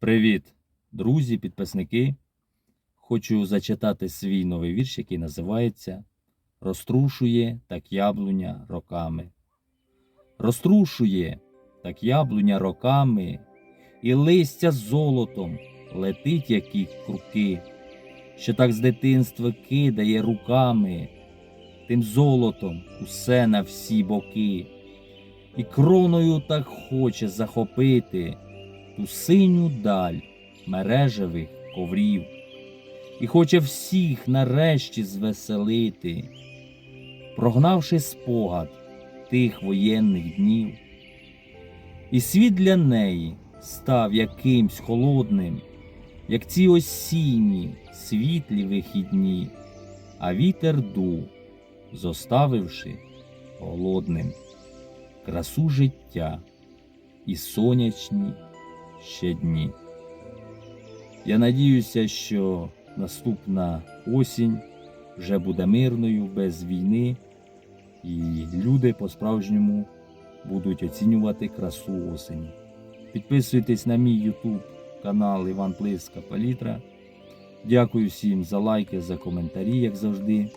Привіт, друзі, підписники. Хочу зачитати свій новий вірш, який називається Розтрушує так яблуня роками. Розтрушує так яблуня роками, і листя золотом летить, які круки, що так з дитинства кидає руками, тим золотом усе на всі боки, і кроною так хоче захопити ту синю даль мережевих коврів, і хоче всіх нарешті звеселити, прогнавши спогад тих воєнних днів. І світ для неї став якимсь холодним, як ці осінні світлі вихідні, а вітер дув, зоставивши голодним красу життя і сонячні ще дні. Я надіюся, що наступна осінь вже буде мирною, без війни, і люди по-справжньому будуть оцінювати красу осені. Підписуйтесь на мій YouTube канал Іван Пливська Палітра. Дякую всім за лайки, за коментарі, як завжди.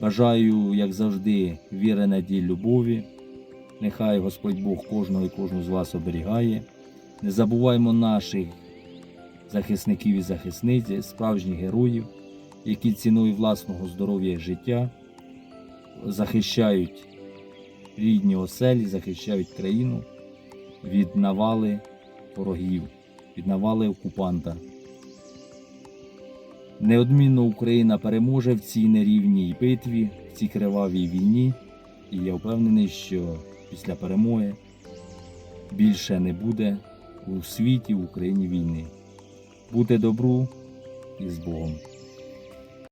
Бажаю, як завжди, віри, надії, любові. Нехай Господь Бог кожного і кожну з вас оберігає. Не забуваймо наших захисників і захисниць, справжніх героїв, які ціною власного здоров'я і життя захищають рідні оселі, захищають країну від навали ворогів, від навали окупанта. Неодмінно Україна переможе в цій нерівній битві, в цій кривавій війні, і я впевнений, що після перемоги більше не буде у світі, в Україні війни. Бути добру і з Богом.